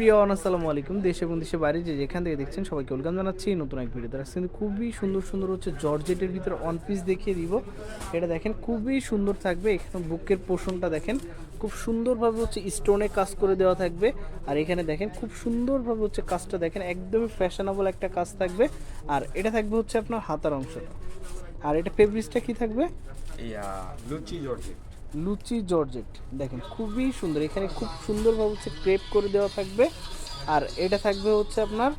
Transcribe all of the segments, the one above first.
প্রিয় আসসালামু আলাইকুম। দেশ এবং দেশের বাইরে যে যেখান থেকে দেখছেন সবাইকে ওয়েলকাম জানাচ্ছি নতুন এক ভিডিও আজকে কিন্তু খুবই সুন্দর সুন্দর হচ্ছে জর্জেটের ভিতরে অন পিস দেখিয়ে দিব। এটা দেখেন, খুবই সুন্দর থাকবে। এখানে বুকের পোষণটা দেখেন, খুব সুন্দরভাবে হচ্ছে স্টোনে কাজ করে দেওয়া থাকবে। আর এখানে দেখেন, খুব সুন্দরভাবে হচ্ছে কাজটা দেখেন, একদমই ফ্যাশনেবল একটা কাজ থাকবে। আর এটা থাকবে হচ্ছে আপনার হাতার অংশটা। আর এটা ফেব্রিক্সটা কি থাকবে? লুচি জর্জেট। লুচি জর্জেট। দেখেন খুবই সুন্দর। এখানে খুব সুন্দরভাবে হচ্ছে ক্রেপ করে দেওয়া থাকবে। আর এটা থাকবে হচ্ছে আপনার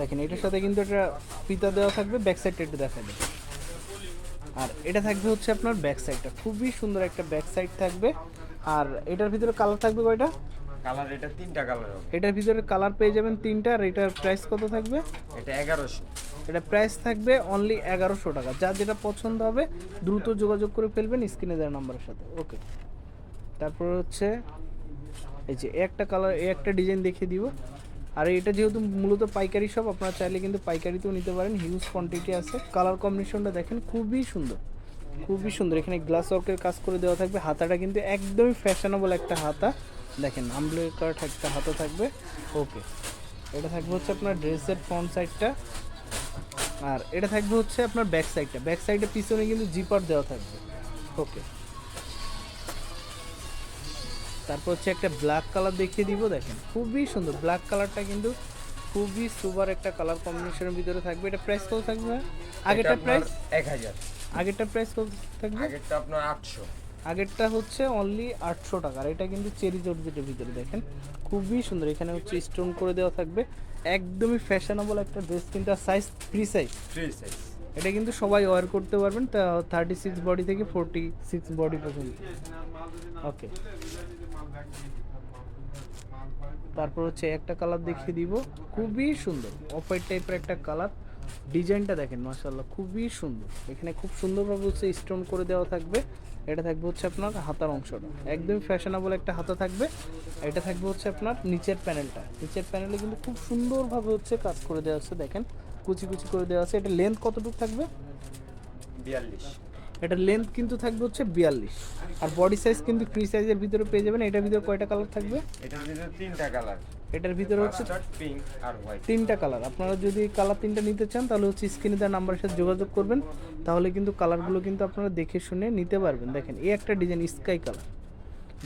দেখেন এটার সাথে কিন্তু একটা ফিতা দেওয়া থাকবে ব্যাক সাইডটা একটু দেখা দেবে আর এটা থাকবে হচ্ছে আপনার ব্যাক সাইডটা খুবই সুন্দর একটা ব্যাক সাইড থাকবে। আর এটার ভিতরে কালার থাকবে কয়টা? কালার এটা তিনটা কালার এটার ভিতরে কালার পেয়ে যাবেন তিনটা আর এটার প্রাইস কত থাকবে? এটা এগারোশো। এটা প্রাইস থাকবে অনলি এগারোশো টাকা। যা যেটা পছন্দ হবে, দ্রুত যোগাযোগ করে ফেলবেন স্ক্রিনে দেওয়ার নাম্বারের সাথে। ওকে তারপর হচ্ছে, এই যে একটা কালার একটা ডিজাইন দেখিয়ে দিব। আর এটা যেহেতু মূলত পাইকারি সব আপনারা চাইলে কিন্তু পাইকারিতেও নিতে পারেন। হিউজ কোয়ান্টিটি আছে। কালার কম্বিনেশনটা দেখেন, খুবই সুন্দর। খুবই সুন্দর। এখানে গ্লাস ওয়ার্কের কাজ করে দেওয়া থাকবে। হাতাটা কিন্তু একদমই ফ্যাশনেবল একটা হাতা। দেখেন আমলের কাট একটা হাতা থাকবে। ওকে এটা থাকবে হচ্ছে আপনার ড্রেসের ফ্রন্ট সাইডটা আর এটা থাকবে হচ্ছে আপনার ব্যাক সাইডটা ব্যাক সাইডের পিছনে কিন্তু জিপার দেওয়া থাকবে। ওকে তারপর হচ্ছে একটা ব্ল্যাক কালার দেখিয়ে দিব দেখেন। খুবই সুন্দর। ব্ল্যাক কালারটা কিন্তু খুবই সুপার একটা কালার কম্বিনেশনের ভিতরে থাকবে। এটা প্রাইস কত থাকবে? আগেরটা প্রাইস এক হাজার। আগেরটা প্রাইস কত থাকবে? আগেরটা আপনার আটশো। আগেরটা হচ্ছে অনলি আটশো টাকা আর এটা কিন্তু চেরি জর্জেটের ভিতরে দেখেন। খুবই সুন্দর এখানে হচ্ছে স্টোন করে দেওয়া থাকবে। একদমই ফ্যাশনেবল একটা ড্রেস কিন্তু size free size free size এটা কিন্তু সবাই ওয়ার করতে পারবেন তা থার্টি সিক্স বডি থেকে ফোরটি সিক্স বডি পর্যন্ত। ওকে তারপর হচ্ছে একটা কালার দেখিয়ে দিব। খুবই সুন্দর অফ হোয়াইট টাইপের একটা কালার ডিজাইনটা দেখেন মাশাল্লাহ খুবই সুন্দর। এখানে খুব সুন্দরভাবে হচ্ছে স্টোন করে দেওয়া থাকবে। এটা থাকবে হচ্ছে আপনার হাতার অংশটা। একদম ফ্যাশনেবল একটা হাতা থাকবে। এটা থাকবে হচ্ছে আপনার নিচের প্যানেলটা নিচের প্যানেলে কিন্তু খুব সুন্দরভাবে হচ্ছে কাজ করে দেওয়া আছে দেখেন। কুচি কুচি করে দেওয়া আছে। এটা লেন্থ কতটুকু থাকবে? বিয়াল্লিশ। এটা লেন্থ কিন্তু থাকবে হচ্ছে বিয়াল্লিশ। আর বডি সাইজ কিন্তু ফ্রি সাইজের ভিতরে পেয়ে যাবেন। এটার ভিতরে কয়টা কালার থাকবে? এটার ভিতরে তিনটা কালার এটার ভিতরে হচ্ছে তিনটা কালার আপনারা যদি কালার তিনটা নিতে চান তাহলে হচ্ছে স্ক্রিনে দেওয়ার নাম্বারের সাথে যোগাযোগ করবেন। তাহলে কিন্তু কালারগুলো কিন্তু আপনারা দেখে শুনে নিতে পারবেন। দেখেন এই একটা ডিজাইন স্কাই কালার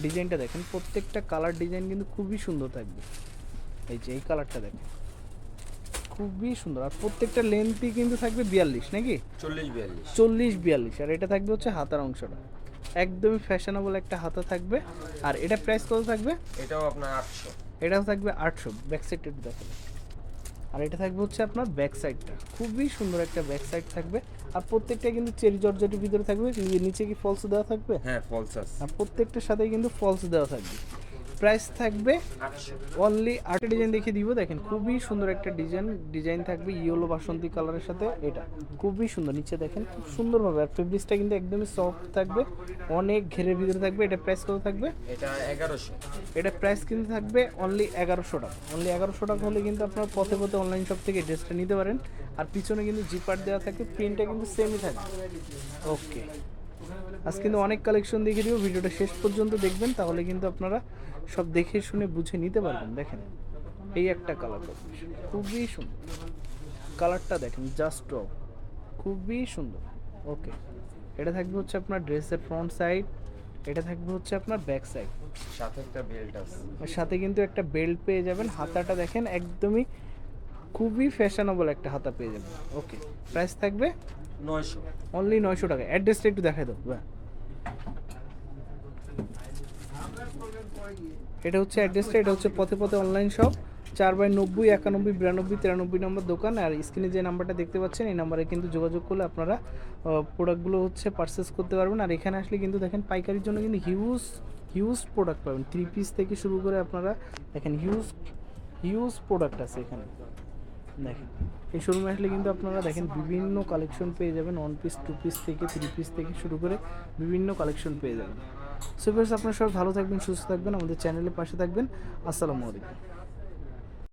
ডিজাইনটা দেখেন প্রত্যেকটা কালার ডিজাইন কিন্তু খুবই সুন্দর থাকবে। এই যে এই কালারটা দেখেন। খুবই সুন্দর। আর প্রত্যেকটা লেন্থই কিন্তু থাকবে বিয়াল্লিশ নাকি? চল্লিশ বিয়াল্লিশ। চল্লিশ বিয়াল্লিশ। আর এটা থাকবে হচ্ছে হাতার অংশটা। একদমই ফ্যাশনেবল একটা হাতা থাকবে। আর এটা প্রাইস কত থাকবে? এটাও আপনার আটশো। এটাও থাকবে আটশো ব্যাক সাইডটা একটু দেখাবে আর এটা থাকবে হচ্ছে আপনার ব্যাক সাইডটা খুবই সুন্দর একটা ব্যাক সাইড থাকবে। আর প্রত্যেকটা কিন্তু চেরি জর্জেটের ভিতরে থাকবে নিচে কি ফলস দেওয়া থাকবে? হ্যাঁ ফলস আর প্রত্যেকটার সাথে কিন্তু ফলস দেওয়া থাকবে। প্রাইস থাকবে অনলি আটটা ডিজাইন দেখিয়ে দিব। দেখেন খুবই সুন্দর একটা ডিজাইন ডিজাইন থাকবে ইয়েলো বাসন্তী কালারের সাথে এটা। খুবই সুন্দর নিচে দেখেন খুব সুন্দরভাবে। আর ফেব্রিক্সটা কিন্তু একদমই সফট থাকবে অনেক ঘেরের ভিতরে থাকবে। এটা প্রাইস কত থাকবে? এটা এগারোশো। এটা প্রাইস কিন্তু থাকবে অনলি এগারোশো টাকা। অনলি এগারোশো টাকা হলে কিন্তু আপনার পথে পথে অনলাইন শপ থেকে ড্রেসটা নিতে পারেন। আর পিছনে কিন্তু জিপার দেওয়া থাকে প্রিন্টটা কিন্তু সেমই থাকবে। ওকে আজ কিন্তু অনেক কালেকশন দেখিয়ে দিব। ভিডিওটা শেষ পর্যন্ত দেখবেন তাহলে কিন্তু আপনারা সব দেখে শুনে বুঝে নিতে পারবেন। দেখেন এই একটা কালার খুবই সুন্দর। কালারটা দেখেন জাস্ট খুবই সুন্দর। ওকে এটা থাকবে হচ্ছে আপনার ড্রেসের ফ্রন্ট সাইড এটা থাকবে হচ্ছে আপনার ব্যাক সাইড সাথে একটা বেল্ট আছে। আর সাথে কিন্তু একটা বেল্ট পেয়ে যাবেন। হাতাটা দেখেন একদমই খুবই ফ্যাশনেবল একটা হাতা পেয়ে যাবেন। ওকে প্রাইস থাকবে নয়শো। অনলি নয়শো টাকা। অ্যাড্রেসটা একটু দেখাই দাও। বা এটা হচ্ছে অ্যাড্রেসটা এটা হচ্ছে পথে পথে অনলাইন শপ চার বাই নব্বই একানব্বই বিরানব্বই তিরানব্বই নম্বর দোকান। আর স্ক্রিনে যে নাম্বারটা দেখতে পাচ্ছেন এই নাম্বারে কিন্তু যোগাযোগ করলে আপনারা প্রোডাক্টগুলো হচ্ছে পারচেস করতে পারবেন। আর এখানে আসলে কিন্তু দেখেন পাইকারির জন্য কিন্তু হিউজ হিউজ প্রোডাক্ট পাবেন। থ্রি পিস থেকে শুরু করে আপনারা দেখেন হিউজ হিউজ প্রোডাক্ট আছে এখানে। দেখেন। এই শোরুমে আসলে কিন্তু আপনারা দেখেন বিভিন্ন কালেকশন পেয়ে যাবেন ওয়ান পিস টু পিস থেকে থ্রি পিস থেকে শুরু করে বিভিন্ন কালেকশন পেয়ে যাবেন। সো আপনারা সব ভালো থাকবেন, সুস্থ থাকবেন, আমাদের চ্যানেলের পাশে থাকবেন। আসসালামু আলাইকুম।